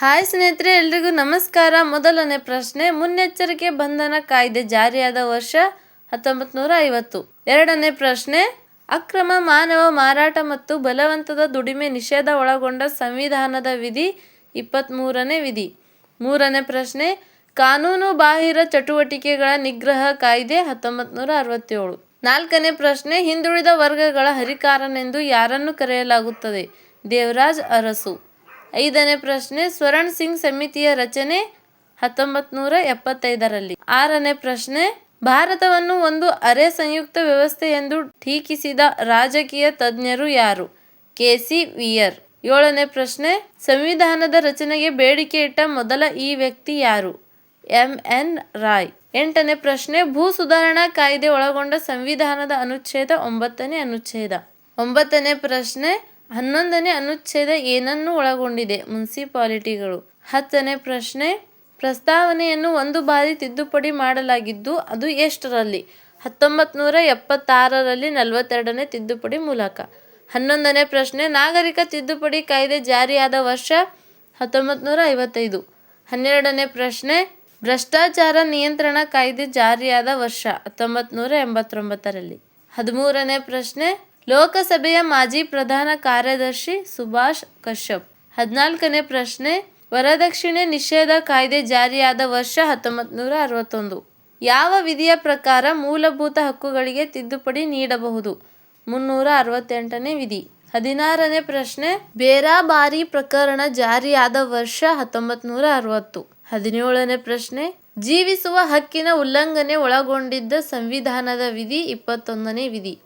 Hi ಸ್ನೇಹಿತರೆ, ಎಲ್ರಿಗೂ ನಮಸ್ಕಾರ. ಮೊದಲನೇ ಪ್ರಶ್ನೆ, ಮುನ್ನೆಚ್ಚರಿಕೆ ಬಂಧನ ಕಾಯ್ದೆ ಜಾರಿಯಾದ ವರ್ಷ ಹತ್ತೊಂಬತ್ತು ನೂರ ಐವತ್ತು ಎರಡನೇ ಪ್ರಶ್ನೆ, ಅಕ್ರಮ ಮಾನವ ಮಾರಾಟ ಮತ್ತು ಬಲವಂತದ ದುಡಿಮೆ ನಿಷೇಧ ಒಳಗೊಂಡ ಸಂವಿಧಾನದ ವಿಧಿ ಇಪ್ಪತ್ತ್ಮೂರನೇ ವಿಧಿ. ಮೂರನೇ ಪ್ರಶ್ನೆ, ಕಾನೂನು ಬಾಹಿರ ಚಟುವಟಿಕೆಗಳ ನಿಗ್ರಹ ಕಾಯ್ದೆ ಹತ್ತೊಂಬತ್ತು ನೂರ ಅರವತ್ತೇಳು ನಾಲ್ಕನೇ ಪ್ರಶ್ನೆ, ಹಿಂದುಳಿದ ವರ್ಗಗಳ ಹರಿಕಾರನೆಂದು ಯಾರನ್ನು ಕರೆಯಲಾಗುತ್ತದೆ? ದೇವರಾಜ್ ಅರಸು. ಐದನೇ ಪ್ರಶ್ನೆ, ಸ್ವರಣ್ ಸಿಂಗ್ ಸಮಿತಿಯ ರಚನೆ ಹತ್ತೊಂಬತ್ತು ನೂರ ಎಪ್ಪತ್ತೈದರಲ್ಲಿ. ಆರನೇ ಪ್ರಶ್ನೆ, ಭಾರತವನ್ನು ಒಂದು ಅರೆ ಸಂಯುಕ್ತ ವ್ಯವಸ್ಥೆ ಎಂದು ಟೀಕಿಸಿದ ರಾಜಕೀಯ ತಜ್ಞರು ಯಾರು? ಕೆ. ಸಿ. ವಿಯರ್. ಏಳನೇ ಪ್ರಶ್ನೆ, ಸಂವಿಧಾನದ ರಚನೆಗೆ ಬೇಡಿಕೆ ಇಟ್ಟ ಮೊದಲ ಈ ವ್ಯಕ್ತಿ ಯಾರು? ಎಂ. ಎನ್. ರಾಯ್. ಎಂಟನೇ ಪ್ರಶ್ನೆ, ಭೂ ಸುಧಾರಣಾ ಕಾಯ್ದೆ ಒಳಗೊಂಡ ಸಂವಿಧಾನದ ಅನುಚ್ಛೇದ, ಒಂಬತ್ತನೇ ಅನುಚ್ಛೇದ. ಒಂಬತ್ತನೇ ಪ್ರಶ್ನೆ ಹನ್ನೊಂದನೇ ಅನುಚ್ಛೇದ ಏನನ್ನು ಒಳಗೊಂಡಿದೆ? ಮುನ್ಸಿಪಾಲಿಟಿಗಳು. ಹತ್ತನೇ ಪ್ರಶ್ನೆ, ಪ್ರಸ್ತಾವನೆಯನ್ನು ಒಂದು ಬಾರಿ ತಿದ್ದುಪಡಿ ಮಾಡಲಾಗಿದ್ದು ಅದು ಎಷ್ಟರಲ್ಲಿ? ಹತ್ತೊಂಬತ್ತು ನೂರ ಎಪ್ಪತ್ತಾರರಲ್ಲಿ ನಲವತ್ತೆರಡನೇ ತಿದ್ದುಪಡಿ ಮೂಲಕ. ಹನ್ನೊಂದನೇ ಪ್ರಶ್ನೆ, ನಾಗರಿಕ ತಿದ್ದುಪಡಿ ಕಾಯ್ದೆ ಜಾರಿಯಾದ ವರ್ಷ ಹತ್ತೊಂಬತ್ತು ನೂರ ಐವತ್ತೈದು. ಹನ್ನೆರಡನೇ ಪ್ರಶ್ನೆ, ಭ್ರಷ್ಟಾಚಾರ ನಿಯಂತ್ರಣ ಕಾಯ್ದೆ ಜಾರಿಯಾದ ವರ್ಷ ಹತ್ತೊಂಬತ್ತು ನೂರ ಎಂಬತ್ತೊಂಬತ್ತರಲ್ಲಿ. ಹದಿಮೂರನೇ ಪ್ರಶ್ನೆ ಲೋಕಸಭೆಯ ಮಾಜಿ ಪ್ರಧಾನ ಕಾರ್ಯದರ್ಶಿ ಸುಭಾಷ್ ಕಶ್ಯಪ್. ಹದಿನಾಲ್ಕನೇ ಪ್ರಶ್ನೆ, ವರದಕ್ಷಿಣೆ ನಿಷೇಧ ಕಾಯ್ದೆ ಜಾರಿಯಾದ ವರ್ಷ ಹತ್ತೊಂಬತ್ತು ನೂರ ಅರವತ್ತೊಂದು. ಯಾವ ವಿಧಿಯ ಪ್ರಕಾರ ಮೂಲಭೂತ ಹಕ್ಕುಗಳಿಗೆ ತಿದ್ದುಪಡಿ ನೀಡಬಹುದು? ಮುನ್ನೂರ ಅರವತ್ತೆಂಟನೇ ವಿಧಿ. ಹದಿನಾರನೇ ಪ್ರಶ್ನೆ, ಬೇರಾಬಾರಿ ಪ್ರಕರಣ ಜಾರಿಯಾದ ವರ್ಷ ಹತ್ತೊಂಬತ್ತು ನೂರ ಅರವತ್ತು. ಹದಿನೇಳನೇ ಪ್ರಶ್ನೆ, ಜೀವಿಸುವ ಹಕ್ಕಿನ ಉಲ್ಲಂಘನೆ ಒಳಗೊಂಡಿದ್ದ ಸಂವಿಧಾನದ ವಿಧಿ ಇಪ್ಪತ್ತೊಂದನೇ ವಿಧಿ.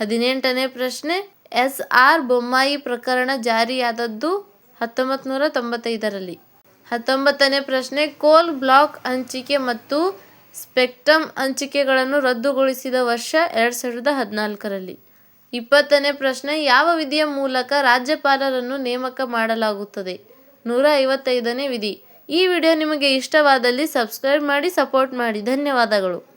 ಹದಿನೆಂಟನೇ ಪ್ರಶ್ನೆ ಎಸ್ ಆರ್ ಬೊಮ್ಮಾಯಿ ಪ್ರಕರಣ ಜಾರಿಯಾದದ್ದು ಹತ್ತೊಂಬತ್ತು ನೂರ ತೊಂಬತ್ತೈದರಲ್ಲಿ. ಹತ್ತೊಂಬತ್ತನೇ ಪ್ರಶ್ನೆ, ಕೋಲ್ ಬ್ಲಾಕ್ ಹಂಚಿಕೆ ಮತ್ತು ಸ್ಪೆಕ್ಟ್ರಮ್ ಹಂಚಿಕೆಗಳನ್ನು ರದ್ದುಗೊಳಿಸಿದ ವರ್ಷ ಎರಡು ಸಾವಿರದ ಹದಿನಾಲ್ಕರಲ್ಲಿ. ಇಪ್ಪತ್ತನೇ ಪ್ರಶ್ನೆ, ಯಾವ ವಿಧಿಯ ಮೂಲಕ ರಾಜ್ಯಪಾಲರನ್ನು ನೇಮಕ ಮಾಡಲಾಗುತ್ತದೆ? ನೂರ ಐವತ್ತೈದನೇ ವಿಧಿ. ಈ ವಿಡಿಯೋ ನಿಮಗೆ ಇಷ್ಟವಾದಲ್ಲಿ ಸಬ್ಸ್ಕ್ರೈಬ್ ಮಾಡಿ, ಸಪೋರ್ಟ್ ಮಾಡಿ. ಧನ್ಯವಾದಗಳು.